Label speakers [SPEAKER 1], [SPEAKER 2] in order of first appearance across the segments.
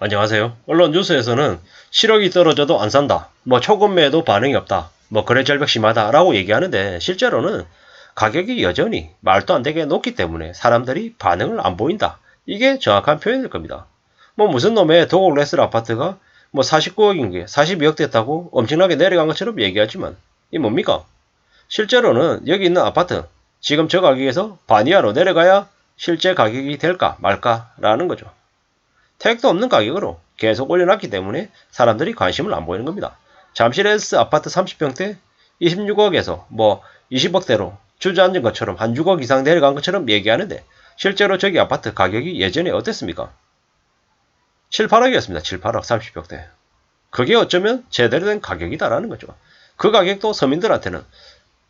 [SPEAKER 1] 안녕하세요. 언론 뉴스에서는 7억이 떨어져도 안 산다. 뭐 초급 매도 반응이 없다. 뭐 거래 절벽 심하다라고 얘기하는데 실제로는 가격이 여전히 말도 안 되게 높기 때문에 사람들이 반응을 안 보인다. 이게 정확한 표현일 겁니다. 뭐 무슨 놈의 도곡 레슬 아파트가 뭐 49억인 게 42억 됐다고 엄청나게 내려간 것처럼 얘기하지만 이 뭡니까? 실제로는 여기 있는 아파트 지금 저 가격에서 반 이하로 내려가야 실제 가격이 될까 말까라는 거죠. 택도 없는 가격으로 계속 올려놨기 때문에 사람들이 관심을 안 보이는 겁니다. 잠실에스 아파트 30평대 26억에서 뭐 20억대로 주저앉은 것처럼 한 6억 이상 내려간 것처럼 얘기하는데 실제로 저기 아파트 가격이 예전에 어땠습니까? 7, 8억이었습니다. 7, 8억 30평대. 그게 어쩌면 제대로 된 가격이다라는 거죠. 그 가격도 서민들한테는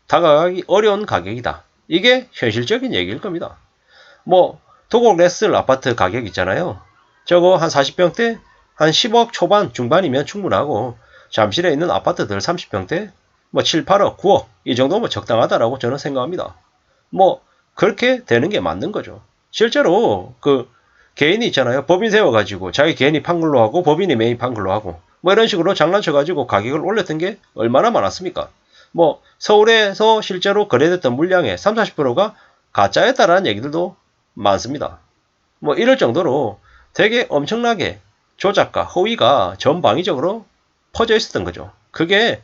[SPEAKER 1] 다가가기 어려운 가격이다. 이게 현실적인 얘기일 겁니다. 뭐 도곡 레슬 아파트 가격 있잖아요. 저거 한 40평대 한 10억 초반 중반이면 충분하고 잠실에 있는 아파트들 30평대 뭐 7, 8억, 9억 이 정도면 적당하다라고 저는 생각합니다. 뭐 그렇게 되는 게 맞는 거죠. 실제로 그 개인이 있잖아요. 법인 세워가지고 자기 개인이 판 걸로 하고 법인이 메인 판 걸로 하고 뭐 이런 식으로 장난쳐가지고 가격을 올렸던 게 얼마나 많았습니까? 뭐 서울에서 실제로 거래됐던 물량의 3, 40%가 가짜였다라는 얘기들도 많습니다. 뭐 이럴 정도로 되게 엄청나게 조작과 허위가 전방위적으로 퍼져 있었던 거죠. 그게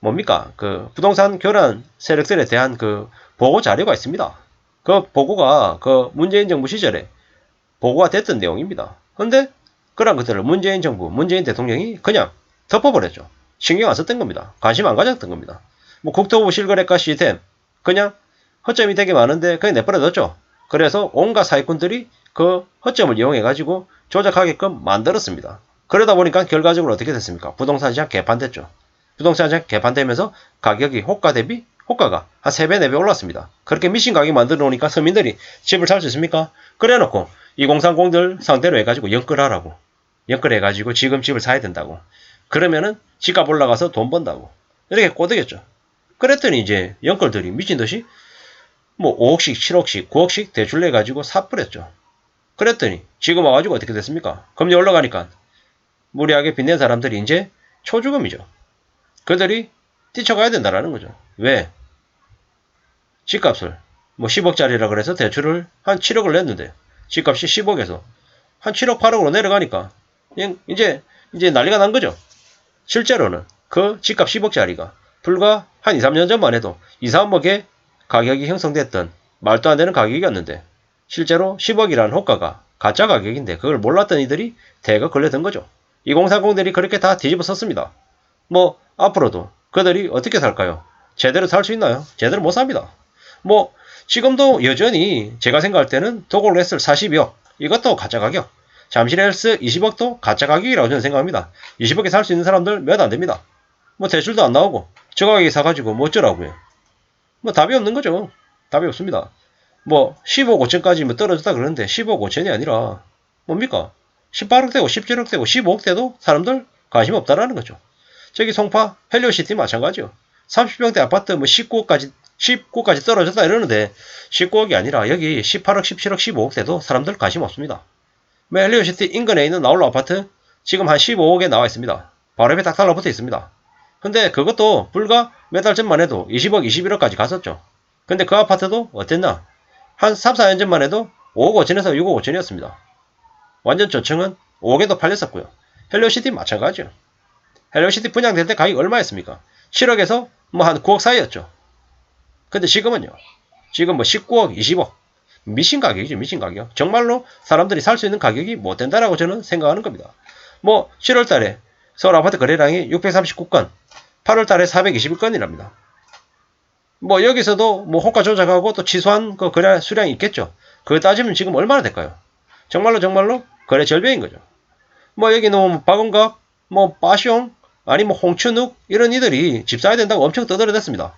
[SPEAKER 1] 뭡니까? 그 부동산 교란 세력들에 대한 그 보고 자료가 있습니다. 그 보고가 그 문재인 정부 시절에 보고가 됐던 내용입니다. 근데 그런 것들을 문재인 정부, 문재인 대통령이 그냥 덮어버렸죠. 신경 안 썼던 겁니다. 관심 안 가졌던 겁니다. 뭐 국토부 실거래가 시스템 그냥 허점이 되게 많은데 그냥 내버려뒀죠. 그래서 온갖 사기꾼들이 그 허점을 이용해 가지고 조작하게끔 만들었습니다. 그러다 보니까 결과적으로 어떻게 됐습니까? 부동산 시장 개판됐죠. 부동산 시장 개판되면서 가격이 호가 대비 호가가 한 3배, 4배 올랐습니다. 그렇게 미친 가격 만들어 놓으니까 서민들이 집을 살 수 있습니까? 그래 놓고 2030들 상대로 해가지고 연끌하라고. 연끌해가지고 지금 집을 사야 된다고. 그러면은 집값 올라가서 돈 번다고. 이렇게 꼬드겠죠. 그랬더니 이제 연끌들이 미친 듯이 뭐 5억씩, 7억씩, 9억씩 대출 내가지고 사버렸죠. 그랬더니 지금 와가지고 어떻게 됐습니까? 금리 올라가니까 무리하게 빚낸 사람들이 이제 초주금이죠. 그들이 뛰쳐가야 된다라는 거죠. 왜? 집값을 뭐 10억짜리라 그래서 대출을 한 7억을 냈는데 집값이 10억에서 한 7억 8억으로 내려가니까 이제 이제 난리가 난 거죠. 실제로는 그 집값 10억짜리가 불과 한 2, 3년 전만 해도 2, 3억에 가격이 형성됐던 말도 안 되는 가격이었는데 실제로 10억이라는 호가가 가짜 가격인데 그걸 몰랐던 이들이 대거 걸려든 거죠. 2030들이 그렇게 다 뒤집어 썼습니다. 뭐 앞으로도 그들이 어떻게 살까요? 제대로 살 수 있나요? 제대로 못 삽니다. 뭐 지금도 여전히 제가 생각할 때는 도골 레슬 42억 이것도 가짜 가격 잠실 헬스 20억도 가짜 가격이라고 저는 생각합니다. 20억에 살 수 있는 사람들 몇 안 됩니다. 뭐 대출도 안 나오고 저 가격에 사가지고 뭐 어쩌라고요. 뭐 답이 없는 거죠. 답이 없습니다. 뭐 15억 5천까지 뭐 떨어졌다 그러는데 15억 5천이 아니라 뭡니까? 18억 되고 17억 되고 15억 대도 사람들 관심 없다라는 거죠. 저기 송파 헬리오시티 마찬가지요. 30평대 아파트 뭐 19억까지 19억까지 떨어졌다 이러는데 19억이 아니라 여기 18억, 17억, 15억 대도 사람들 관심 없습니다. 뭐 헬리오시티 인근에 있는 나홀로 아파트 지금 한 15억에 나와 있습니다. 바로 옆에 딱 달라붙어 있습니다. 근데 그것도 불과 몇 달 전만 해도 20억, 21억까지 갔었죠. 근데 그 아파트도 어땠나? 한 3, 4년 전만 해도 5억 5천에서 6억 5천이었습니다. 완전 저층은 5억에도 팔렸었고요. 헬리오시티 마찬가지요. 헬리오시티 분양될 때 가격이 얼마였습니까? 7억에서 뭐 한 9억 사이였죠. 근데 지금은요. 지금 뭐 19억, 20억. 미친 가격이죠. 미친 가격. 정말로 사람들이 살 수 있는 가격이 못 된다라고 저는 생각하는 겁니다. 뭐 7월 달에 서울 아파트 거래량이 639건, 8월 달에 421건이랍니다. 뭐 여기서도 뭐 호가 조작하고 또 취소한 그 거래 수량이 있겠죠. 그거 따지면 지금 얼마나 될까요? 정말로 정말로 거래 절벽인 거죠. 뭐 여기는 뭐 박은각, 뭐 빠숑, 아니 뭐 홍춘욱 이런 이들이 집 사야 된다고 엄청 떠들어댔습니다.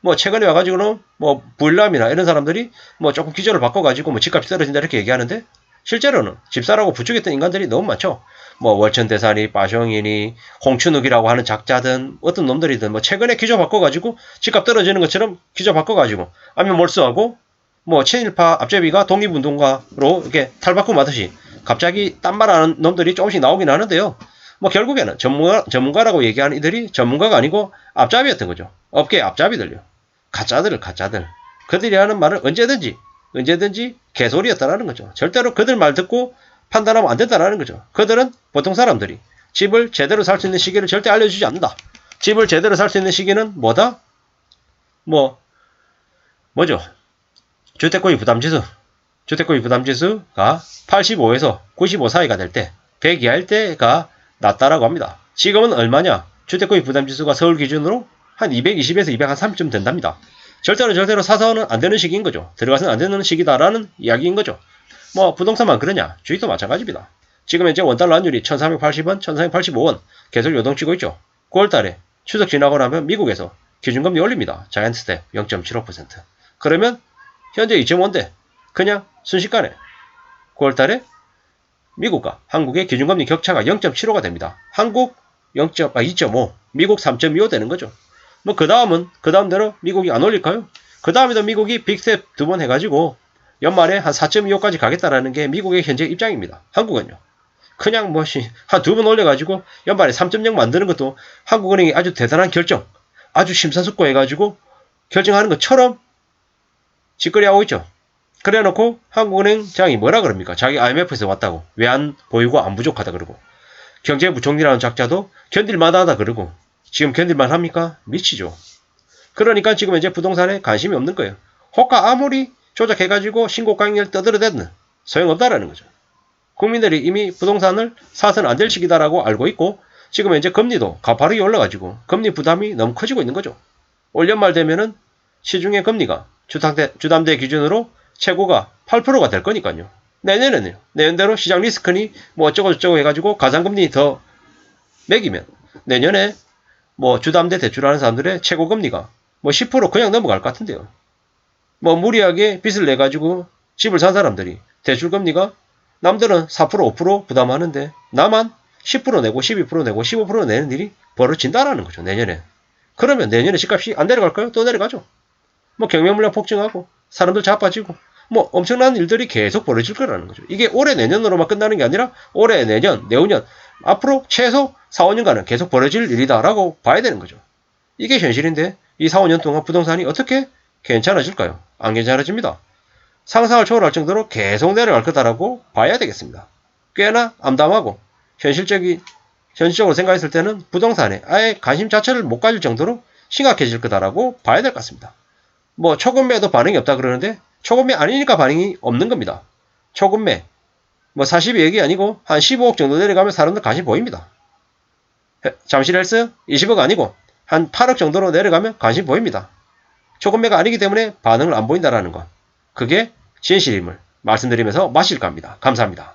[SPEAKER 1] 뭐 최근에 와가지고는 뭐 부일남이나 이런 사람들이 뭐 조금 기조를 바꿔가지고 뭐 집값이 떨어진다 이렇게 얘기하는데 실제로는 집사라고 부추겼던 인간들이 너무 많죠. 뭐 월천대산이 빠숑이니 홍춘욱이라고 하는 작자든 어떤 놈들이든 뭐 최근에 기조 바꿔가지고 집값 떨어지는 것처럼 기조 바꿔가지고 아니면 몰수하고 뭐 친일파 앞제비가 독립운동가로 이렇게 탈바꿈 하듯이 갑자기 딴 말하는 놈들이 조금씩 나오긴 하는데요. 뭐 결국에는 전문가, 전문가라고 얘기하는 이들이 전문가가 아니고 앞잡이였던 거죠. 업계 앞잡이들요. 가짜들, 가짜들. 그들이 하는 말은 언제든지, 언제든지 개소리였다라는 거죠. 절대로 그들 말 듣고 판단하면 안 된다라는 거죠. 그들은 보통 사람들이 집을 제대로 살 수 있는 시기를 절대 알려주지 않는다. 집을 제대로 살 수 있는 시기는 뭐다? 뭐, 뭐죠? 주택고유 부담지수. 주택고유 부담지수가 85에서 95 사이가 될 때, 100 이하일 때가 낮다라고 합니다. 지금은 얼마냐? 주택고유 부담지수가 서울 기준으로 한 220에서 230쯤 된답니다. 절대로 절대로 사서는 안 되는 시기인 거죠. 들어가서는 안 되는 시기다라는 이야기인 거죠. 뭐 부동산만 그러냐? 주식도 마찬가지입니다. 지금 현재 원달러 환율이 1380원, 1385원 계속 요동치고 있죠. 9월달에 추석 지나고 나면 미국에서 기준금리 올립니다. 자이언트 스텝 0.75%. 그러면 현재 2.5인데 그냥 순식간에 9월달에 미국과 한국의 기준금리 격차가 0.75가 됩니다. 한국 0. 아, 2.5, 미국 3.25 되는 거죠. 뭐 그 다음은 그 다음대로 미국이 안 올릴까요? 그 다음에도 미국이 빅스텝 두 번 해가지고 연말에 한 4.25까지 가겠다라는 게 미국의 현재 입장입니다. 한국은요. 그냥 뭐 한 두 번 올려가지고 연말에 3.0 만드는 것도 한국은행이 아주 대단한 결정, 아주 심사숙고해가지고 결정하는 것처럼 짓거리 하고 있죠. 그래 놓고 한국은행장이 뭐라 그럽니까? 자기 IMF에서 왔다고. 외환 보유고 안 부족하다 그러고. 경제부총리라는 작자도 견딜 만 하다 그러고. 지금 견딜만 합니까? 미치죠. 그러니까 지금 이제 부동산에 관심이 없는 거예요. 호가 아무리 조작해가지고 신고가액을 떠들어대는 소용없다라는 거죠. 국민들이 이미 부동산을 사서는 안될 시기다라고 알고 있고 지금 이제 금리도 가파르게 올라가지고 금리 부담이 너무 커지고 있는 거죠. 올 연말 되면은 시중의 금리가 주담대, 주담대 기준으로 최고가 8%가 될 거니까요. 내년에는요. 내년대로 시장 리스크니 뭐 어쩌고 저쩌고 해가지고 가상금리 더 매기면 내년에 뭐 주담대 대출하는 사람들의 최고 금리가 뭐 10% 그냥 넘어갈 것 같은데요. 뭐 무리하게 빚을 내 가지고 집을 산 사람들이 대출 금리가 남들은 4% 5% 부담하는데 나만 10% 내고 12% 내고 15% 내는 일이 벌어진다라는 거죠. 내년에. 그러면 내년에 집값이 안 내려갈까요? 또 내려가죠. 뭐 경매물량 폭증하고 사람들 자빠지고 뭐 엄청난 일들이 계속 벌어질 거라는 거죠. 이게 올해 내년으로만 끝나는 게 아니라 올해 내년 내후년 앞으로 최소 4, 5년간은 계속 벌어질 일이다라고 봐야 되는 거죠. 이게 현실인데 이 4, 5년 동안 부동산이 어떻게 괜찮아질까요? 안 괜찮아집니다. 상상을 초월할 정도로 계속 내려갈 거다라고 봐야 되겠습니다. 꽤나 암담하고 현실적이 현실적으로 생각했을 때는 부동산에 아예 관심 자체를 못 가질 정도로 심각해질 거다라고 봐야 될 것 같습니다. 뭐 초급매도 반응이 없다 그러는데 초급매 아니니까 반응이 없는 겁니다. 초급매 뭐 40이 얘기 아니고 한 15억 정도 내려가면 사람들 관심 보입니다. 잠실 헬스 20억 아니고 한 8억 정도로 내려가면 관심 보입니다. 초급매가 아니기 때문에 반응을 안 보인다라는 것. 그게 진실임을 말씀드리면서 마실까 합니다. 감사합니다.